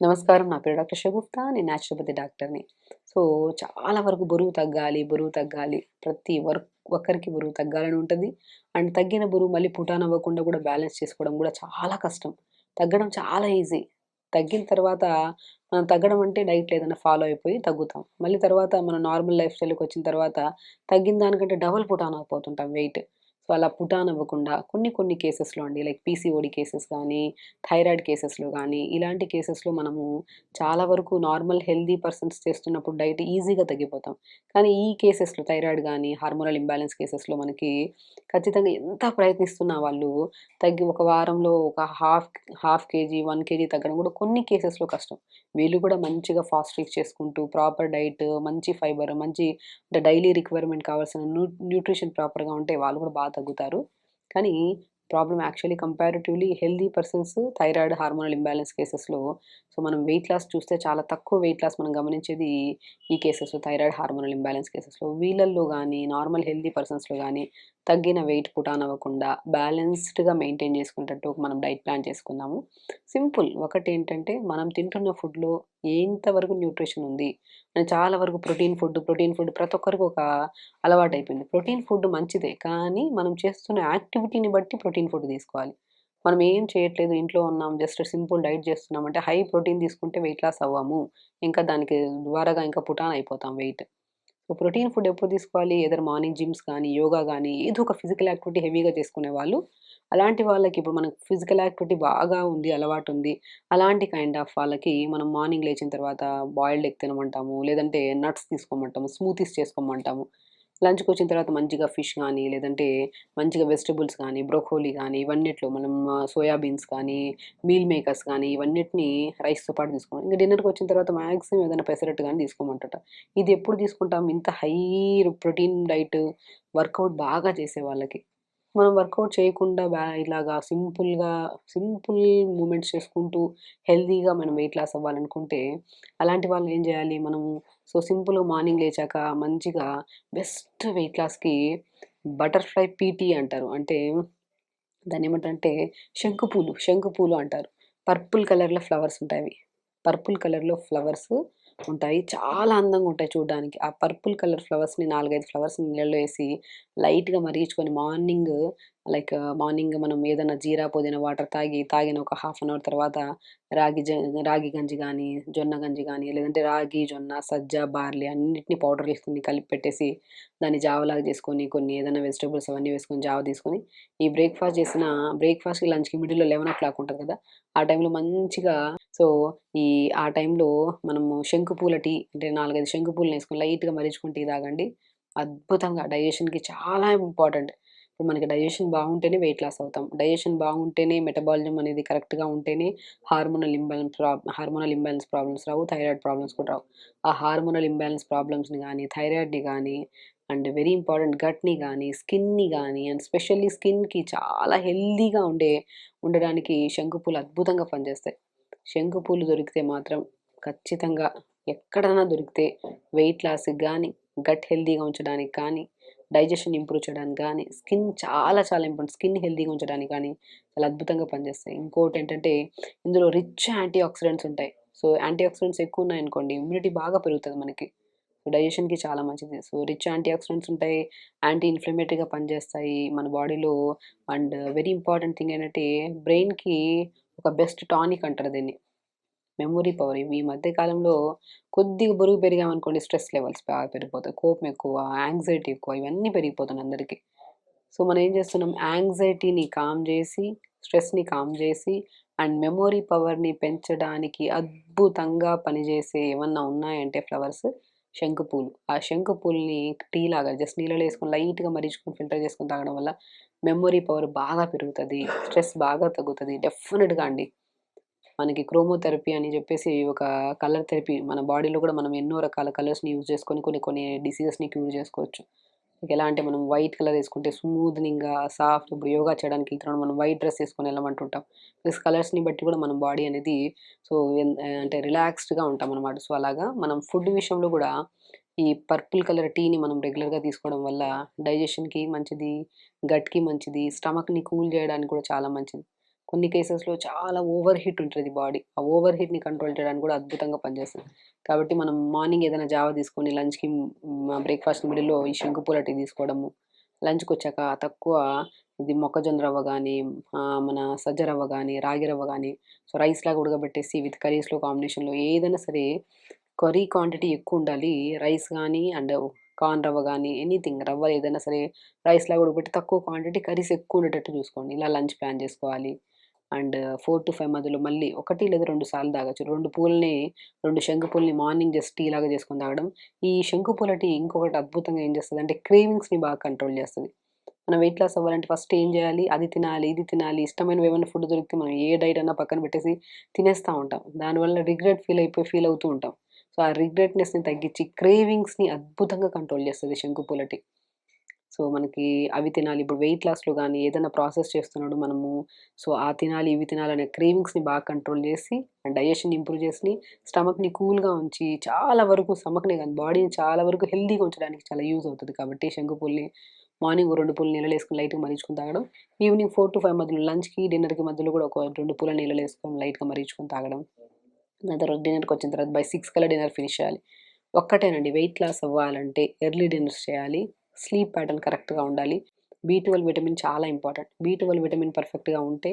నమస్కారం. నా పేరు డాక్టర్ షగుప్తా నేను న్యాచురోపతి డాక్టర్ని సో చాలా వరకు బరువు తగ్గాలి బరువు తగ్గాలి. ప్రతి వర్క్ ఒక్కరికి బరువు తగ్గాలని ఉంటుంది. అండ్ తగ్గిన బరువు మళ్ళీ పుటాన్ అవ్వకుండా కూడా బ్యాలెన్స్ చేసుకోవడం కూడా చాలా కష్టం. తగ్గడం చాలా ఈజీ. తగ్గిన తర్వాత మనం తగ్గడం అంటే డైట్ ఏదైనా ఫాలో అయిపోయి తగ్గుతాం. మళ్ళీ తర్వాత మన నార్మల్ లైఫ్ స్టైల్కి వచ్చిన తర్వాత తగ్గిన దానికంటే డబల్ పుటాన్ అయిపోతుంటాం వెయిట్. సో అలా పుటాన్ అవ్వకుండా కొన్ని కొన్ని కేసెస్లో అండి లైక్ పీసీఓడి కేసెస్ కానీ థైరాయిడ్ కేసెస్లో కానీ ఇలాంటి కేసెస్లో మనము చాలా వరకు నార్మల్ హెల్దీ పర్సన్స్ చేస్తున్నప్పుడు డైట్ ఈజీగా తగ్గిపోతాం. కానీ ఈ కేసెస్లో థైరాయిడ్ కానీ హార్మోనల్ ఇంబ్యాలెన్స్ కేసెస్లో మనకి ఖచ్చితంగా ఎంత ప్రయత్నిస్తున్నా వాళ్ళు తగ్గి ఒక వారంలో ఒక half half KG one KG తగ్గడం కూడా కొన్ని కేసెస్లో కష్టం. వీళ్ళు కూడా మంచిగా ఫాస్ట్ రీచ్ చేసుకుంటూ ప్రాపర్ డైట్ మంచి ఫైబర్ మంచి అంటే డైలీ రిక్వైర్మెంట్ కావాల్సిన న్యూ న్యూట్రిషన్ ప్రాపర్గా ఉంటే వాళ్ళు కూడా బాగా తగ్గుతారు. కానీ problem actually comparatively healthy persons thyroid hormonal imbalance కేసెస్లో సో మనం వెయిట్ లాస్ చూస్తే చాలా తక్కువ వెయిట్ లాస్ మనం గమనించేది ఈ కేసెస్లో థైరాయిడ్ హార్మోనల్ ఇంబ్యాలెన్స్ కేసెస్లో వీళ్ళల్లో కానీ నార్మల్ హెల్దీ పర్సన్స్లో కానీ తగ్గిన వెయిట్ పుటాన్ అవ్వకుండా బ్యాలెన్స్డ్గా మెయింటైన్ చేసుకునేటట్టు మనం డైట్ ప్లాన్ చేసుకుందాము. సింపుల్ ఒకటి ఏంటంటే మనం తింటున్న ఫుడ్లో ఎంతవరకు న్యూట్రిషన్ ఉంది చాలా వరకు ప్రోటీన్ ఫుడ్ ప్రోటీన్ ఫుడ్ ప్రతి ఒక్కరికి ఒక అలవాటు అయిపోయింది ప్రోటీన్ ఫుడ్ మంచిదే కానీ మనం చేస్తున్న యాక్టివిటీని బట్టి ప్రోటీన్ ఫుడ్ తీసుకోవాలి. మనం ఏం చేయట్లేదు ఇంట్లో ఉన్నాం జస్ట్ సింపుల్ డైట్ చేస్తున్నాం అంటే హై ప్రోటీన్ తీసుకుంటే వెయిట్ లాస్ అవ్వము. ఇంకా దానికి ద్వారాగా ఇంకా పుటాన్ అయిపోతాం వెయిట్. సో ప్రోటీన్ ఫుడ్ ఎప్పుడు తీసుకోవాలి? ఏదైనా మార్నింగ్ జిమ్స్ కానీ యోగా కానీ ఏదో ఒక ఫిజికల్ యాక్టివిటీ హెవీగా చేసుకునే వాళ్ళు అలాంటి వాళ్ళకి ఇప్పుడు మనకు ఫిజికల్ యాక్టివిటీ బాగా ఉంది అలవాటు ఉంది. అలాంటి కైండ్ ఆఫ్ వాళ్ళకి మనం మార్నింగ్ లేచిన తర్వాత బాయిల్డ్ ఎగ్ తినమంటాము లేదంటే నట్స్ తీసుకోమంటాము స్మూతీస్ చేసుకోమంటాము. లంచ్కి వచ్చిన తర్వాత మంచిగా ఫిష్ కానీ లేదంటే మంచిగా వెజిటబుల్స్ కానీ బ్రోకోలీ కానీ ఇవన్నిట్లో మనం సోయాబీన్స్ కానీ మీల్ మేకర్స్ కానీ ఇవన్నిటిని రైస్తో పాటు తీసుకోండి ఇంకా డిన్నర్కి వచ్చిన తర్వాత మ్యాక్సిమం ఏదైనా పెసరట్టు కానీ తీసుకోమంటట. ఇది ఎప్పుడు తీసుకుంటాం? ఇంత హై ప్రోటీన్ డైట్ వర్కౌట్ బాగా చేసే వాళ్ళకి. మనం వర్కౌట్ చేయకుండా బ్యా ఇలాగా సింపుల్గా సింపుల్ మూమెంట్స్ చేసుకుంటూ హెల్తీగా మనం వెయిట్ లాస్ అవ్వాలనుకుంటే అలాంటి వాళ్ళు ఏం చేయాలి? మనము సో సింపుల్ మార్నింగ్ లేచాక మంచిగా బెస్ట్ వెయిట్ లాస్కి బటర్ఫ్లై పీటీ అంటారు. అంటే దాన్ని ఏమంటారంటే శంకుపూలు శంకుపూలు అంటారు. పర్పుల్ కలర్లో ఫ్లవర్స్ ఉంటాయి పర్పుల్ కలర్లో ఫ్లవర్స్ ఉంటాయి. చాలా అందంగా ఉంటాయి చూడడానికి. ఆ పర్పుల్ కలర్ ఫ్లవర్స్ని నాలుగైదు ఫ్లవర్స్ నీళ్ళలో వేసి లైట్గా మరిగించుకొని మార్నింగ్ లైక్ మార్నింగ్ మనం ఏదైనా జీరా పుదీనా వాటర్ తాగి తాగిన ఒక హాఫ్ అన్ అవర్ తర్వాత రాగి రాగి గంజి కానీ జొన్న గంజి కానీ లేదంటే రాగి జొన్న సజ్జ బార్లీ అన్నిటిని పౌడర్ వేసుకుని కలిపి పెట్టేసి దాన్ని జావలాగా చేసుకొని కొన్ని ఏదైనా వెజిటబుల్స్ అవన్నీ వేసుకొని జావ తీసుకొని ఈ బ్రేక్ఫాస్ట్ చేసిన బ్రేక్ఫాస్ట్కి లంచ్కి మిడిల్లో లెవెన్ ఓ క్లాక్ ఉంటుంది కదా! ఆ టైంలో మంచిగా సో ఈ ఆ టైంలో మనము శంకుపూల టీ అంటే నాలుగైదు శంకుపూలను వేసుకొని లైట్గా మరిచుకుని టీ తాగండి. అద్భుతంగా డైజెషన్కి చాలా ఇంపార్టెంట్. ఇప్పుడు మనకి డైజెషన్ బాగుంటేనే వెయిట్ లాస్ అవుతాం. డైజెషన్ బాగుంటేనే మెటబాలిజం అనేది కరెక్ట్గా ఉంటేనే hormonal imbalance prob hormonal imbalance problems రావు థైరాయిడ్ ప్రాబ్లమ్స్ కూడా రావు. ఆ హార్మోనల్ ఇంబ్యాలెన్స్ ప్రాబ్లమ్స్ని కానీ థైరాయిడ్ని కానీ అండ్ వెరీ ఇంపార్టెంట్ గట్ని కానీ స్కిన్ని కానీ అండ్ స్పెషల్లీ స్కిన్కి చాలా హెల్దీగా ఉండే ఉండడానికి శంకుపూలు అద్భుతంగా పనిచేస్తాయి. శంకుపూలు దొరికితే మాత్రం ఖచ్చితంగా ఎక్కడైనా దొరికితే వెయిట్ లాస్కి కానీ గట్ హెల్దీగా ఉంచడానికి కానీ డైజెషన్ ఇంప్రూవ్ చేయడానికి కానీ స్కిన్ చాలా చాలా ఇంపార్టెంట్. స్కిన్ హెల్దీగా ఉంచడానికి కానీ చాలా అద్భుతంగా పనిచేస్తాయి. ఇంకోటి ఏంటంటే ఇందులో రిచ్ యాంటీ ఆక్సిడెంట్స్ ఉంటాయి. సో యాంటీ ఆక్సిడెంట్స్ ఎక్కువ ఉన్నాయనుకోండి ఇమ్యూనిటీ బాగా పెరుగుతుంది మనకి. సో డైజెషన్కి చాలా మంచిది. సో రిచ్ యాంటీ ఆక్సిడెంట్స్ ఉంటాయి యాంటీ ఇన్ఫ్లమేటరీగా పనిచేస్తాయి మన బాడీలో. అండ్ వెరీ ఇంపార్టెంట్ థింగ్ ఏంటంటే బ్రెయిన్కి ఒక బెస్ట్ టానిక్ అంటారు దీన్ని. మెమొరీ పవర్ ఈ మధ్య కాలంలో కొద్దిగా బరువు పెరిగామనుకోండి స్ట్రెస్ లెవెల్స్ బాగా పెరిగిపోతాయి. కోపం ఎక్కువ యాంగ్జైటీ ఎక్కువ ఇవన్నీ పెరిగిపోతున్నాయి అందరికీ. సో మనం ఏం చేస్తున్నాం? యాంగ్జైటీని కామ్ చేసి స్ట్రెస్ని కామ్ చేసి అండ్ మెమొరీ పవర్ని పెంచడానికి అద్భుతంగా పనిచేసే ఏమన్నా ఉన్నాయంటే ఫ్లవర్స్ శంకుపూలు ఆ శంకుపూల్ని టీ లాగా జస్ట్ నీళ్ళలో వేసుకొని లైట్గా మరిచుకొని ఫిల్టర్ చేసుకొని తాగడం వల్ల మెమొరీ పవర్ బాగా పెరుగుతుంది స్ట్రెస్ బాగా తగ్గుతుంది డెఫినెట్గా అండి. మనకి క్రోమోథెరపీ అని చెప్పేసి ఒక కలర్ థెరపీ మన బాడీలో కూడా మనం ఎన్నో రకాల కలర్స్ని యూజ్ చేసుకొని కొన్ని కొన్ని డిసీజెస్ని క్యూర్ చేసుకోవచ్చు. ఎలా అంటే మనం వైట్ కలర్ వేసుకుంటే స్మూత్నింగ్గా సాఫ్ట్ ఇప్పుడు యోగా చేయడానికి వెళ్తున్నాం మనం వైట్ డ్రెస్ వేసుకొని వెళ్ళమంటుంటాం. ప్లస్ కలర్స్ని బట్టి కూడా మన బాడీ అనేది సో అంటే రిలాక్స్డ్గా ఉంటాం అనమాట సో అలాగా మనం ఫుడ్ విషయంలో కూడా ఈ పర్పుల్ కలర్ టీని మనం రెగ్యులర్‌గా తీసుకోవడం వల్ల డైజెషన్‌కి మంచిది, గట్‌కి మంచిది, స్టమక్‌ని కూల్ చేయడానికి కూడా చాలా మంచిది. కొన్ని కేసెస్‌లో చాలా ఓవర్ హీట్ ఉంటది బాడీ. ఆ ఓవర్ హీట్‌ని కంట్రోల్ చేయడానికి కూడా అద్భుతంగా పనిచేస్తుంది కాబట్టి మనం మార్నింగ్ ఏదైనా జావ తీసుకొని లంచ్‌కి బ్రేక్‌ఫాస్ట్ మిడిల్‌లో ఈ శంకుపూల టీ తీసుకోవడము. లంచ్‌కొచ్చాక తక్కువ ఇది మొక్కజొన్న రవ్వ కానీ మన సజ్జ రవ్వ కానీ రాగి రవ్వ కానీ సో రైస్‌లాగా ఉడకబెట్టేసి విత్ కర్రీస్‌లో కాంబినేషన్‌లో ఏదైనా సరే కర్రీ క్వాంటిటీ ఎక్కువ ఉండాలి రైస్ కానీ అండ్ కార్న్ రవ్వ కానీ ఎనీథింగ్ రవ్వ ఏదైనా సరే రైస్‌లాగా ఉడకబెట్టి తక్కువ క్వాంటిటీ కర్రీస్ ఎక్కువ ఉండేటట్టు చూసుకోండి. ఇలా లంచ్ ప్లాన్ చేసుకోవాలి. అండ్ 4-5 మధ్యలో మళ్ళీ ఒకటి లేదా రెండు సార్లు తాగొచ్చు. రెండు పూలని రెండు శంకు పూలని మార్నింగ్ జస్ట్ టీ లాగా చేసుకొని తాగడం. ఈ శంకు పూల టీ ఇంకొకటి అద్భుతంగా ఏం చేస్తదంటే క్రేవింగ్స్‌ని బాగా కంట్రోల్ చేస్తుంది మనం వెయిట్ లాస్ అవ్వాలంటే ఫస్ట్ ఏం చేయాలి? అది తినాలి, ఇది తినాలి, ఇష్టమైనవి ఏమైనా ఫుడ్ దొరికితే మనం ఏ డైట్ అన్నా పక్కన పెట్టేసి తినేస్తా ఉంటాం. దానివల్ల రిగ్రెట్ ఫీల్ అయిపోయి ఫీల్ అవుతూ ఉంటాం. సో, ఆ రిగ్రెట్‌నెస్‌ని తగ్గించి క్రేవింగ్స్‌ని అద్భుతంగా కంట్రోల్ చేస్తుంది శంకు టీ. సో, మనకి అవి తినాలి. ఇప్పుడు వెయిట్ లాస్‌లో కానీ ఏదైనా ప్రాసెస్ చేస్తున్నాడు మనము సో, ఆ తినాలి, ఇవి తినాలి అనే క్రేవింగ్స్‌ని బాగా కంట్రోల్ చేసి అండ్ డైజెషన్ ఇంప్రూవ్ చేసి స్టమక్‌ని కూల్‌గా ఉంచి చాలా వరకు స్టమక్‌నే కానీ బాడీని చాలా వరకు హెల్దీగా ఉంచడానికి చాలా యూజ్ అవుతుంది కాబట్టి శంకుపూల్ని మార్నింగ్ రెండు పూలు నీళ్ళు ఏసుకొని లైట్‌గా మరిగించుకొని తాగడం. ఈవినింగ్ 4-5 మధ్యలో లంచ్‌కి, డిన్నర్‌కి మధ్యలో కూడా ఒక రెండు పూల నీళ్ళలో వేసుకొని లైట్‌గా మరించుకొని తాగడం. దాని తర్వాత డిన్నర్‌కొచ్చిన తర్వాత బై సిక్స్ కల్లా డిన్నర్ ఫినిష్ చేయాలి. ఒక్కటేనండి వెయిట్ లాస్ అవ్వాలంటే ఎర్లీ డిన్నర్స్ చేయాలి. స్లీప్ ప్యాటర్న్ కరెక్ట్‌గా ఉండాలి. బి12 విటమిన్ చాలా ఇంపార్టెంట్. బి12 విటమిన్ పర్ఫెక్ట్‌గా ఉంటే,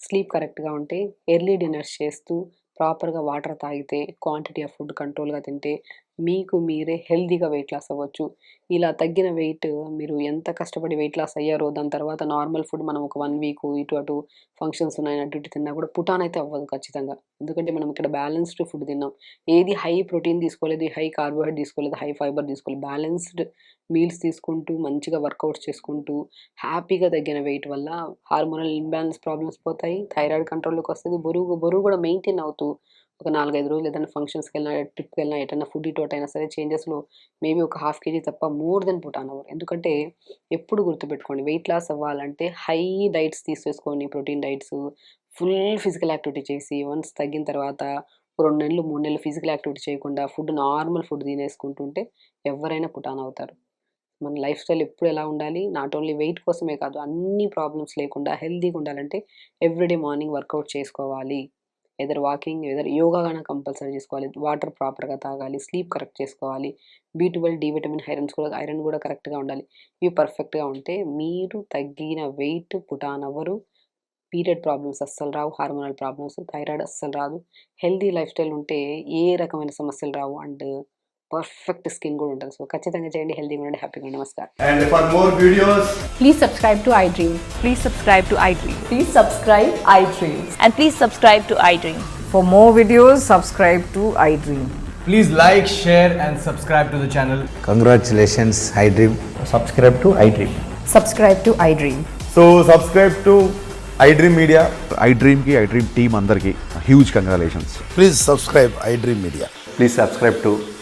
స్లీప్ కరెక్ట్‌గా ఉంటే, ఎర్లీ డిన్నర్స్ చేస్తూ ప్రాపర్‌గా వాటర్ తాగితే, క్వాంటిటీ ఆఫ్ ఫుడ్ కంట్రోల్‌గా తింటే మీకు మీరే హెల్దీగా వెయిట్ లాస్ అవ్వచ్చు. ఇలా తగ్గిన వెయిట్ మీరు ఎంత కష్టపడి వెయిట్ లాస్ అయ్యారో దాని తర్వాత నార్మల్ ఫుడ్ మనం ఒక వన్ వీక్ ఇటు అటు ఫంక్షన్స్ ఉన్నాయి అటు ఇటు తిన్నా కూడా పుటాన్ అయితే అవ్వదు ఖచ్చితంగా. ఎందుకంటే మనం ఇక్కడ బ్యాలెన్స్డ్ ఫుడ్ తిన్నాం. ఏది హై ప్రోటీన్ తీసుకోలేదు, హై కార్బోహైడ్రేట్ తీసుకోలేదు, హై ఫైబర్ తీసుకోలేదు. బ్యాలెన్స్డ్ మీల్స్ తీసుకుంటూ మంచిగా వర్కౌట్స్ చేసుకుంటూ హ్యాపీగా తగ్గిన వెయిట్ వల్ల హార్మోనల్ ఇంబ్యాలెన్స్ ప్రాబ్లమ్స్ పోతాయి. థైరాయిడ్ కంట్రోల్‌లోకి వస్తుంది బరువు బరువు కూడా మెయింటైన్ అవుతూ ఒక 4, 5 రోజులు ఏదైనా ఫంక్షన్స్కి వెళ్ళినా ట్రిప్కి వెళ్ళినా ఎటన్నా ఫుడ్ ఇటు అయినా సరే చేంజెస్‌లో మేబీ ఒక హాఫ్ కేజీ తప్ప మోర్ దెన్ పుటాన్ అవ్వరు. ఎందుకంటే ఎప్పుడు గుర్తుపెట్టుకోండి వెయిట్ లాస్ అవ్వాలంటే హై డైట్స్ తీసేసుకొని protein diets, full physical activity చేసి వన్స్ తగ్గిన తర్వాత రెండు నెలలు, మూడు నెలలు ఫిజికల్ యాక్టివిటీ చేయకుండా ఫుడ్ నార్మల్ ఫుడ్ తినేసుకుంటుంటే ఎవరైనా పుటాన్ అవుతారు. మన లైఫ్ స్టైల్ ఎప్పుడు ఎలా ఉండాలి? నాట్ ఓన్లీ వెయిట్ కోసమే కాదు అన్ని ప్రాబ్లమ్స్ లేకుండా హెల్తీగా ఉండాలంటే ఎవ్రీడే మార్నింగ్ వర్కౌట్ చేసుకోవాలి. ఎదర్ వాకింగ్, ఎదర్ యోగా కానీ కంపల్సరీ చేసుకోవాలి. వాటర్ ప్రాపర్‌గా తాగాలి. స్లీప్ కరెక్ట్ చేసుకోవాలి. బి12, డి విటమిన్, ఐరన్స్ కూడా ఐరన్ కూడా కరెక్ట్‌గా ఉండాలి. ఇవి పర్ఫెక్ట్‌గా ఉంటే మీరు తగ్గిన వెయిట్ పుటాన్ అవ్వరు. పీరియడ్ ప్రాబ్లమ్స్ అస్సలు రావు. హార్మోనల్ ప్రాబ్లమ్స్, థైరాయిడ్ అస్సలు రాదు. హెల్దీ లైఫ్ స్టైల్ ఉంటే ఏ రకమైన సమస్యలు రావు. అండ్ పర్ఫెక్ట్ స్కిన్ కూడా ఉంటది. సో, ఖచ్చితంగా చేయండి. హెల్తీగా ఉండండి. హ్యాపీగా ఉండండి. నమస్కారం. And for more videos, Please subscribe to iDream. Please subscribe to iDream. Please subscribe iDream. And please subscribe to iDream. For more videos, subscribe to iDream. Please like, share, and subscribe to the channel. Congratulations, iDream. subscribe to iDream. Subscribe to iDream. so subscribe to iDream Media. ఐ డ్రీమ్కి I dream team అందరికీ huge congratulations Please subscribe iDream Media. Please subscribe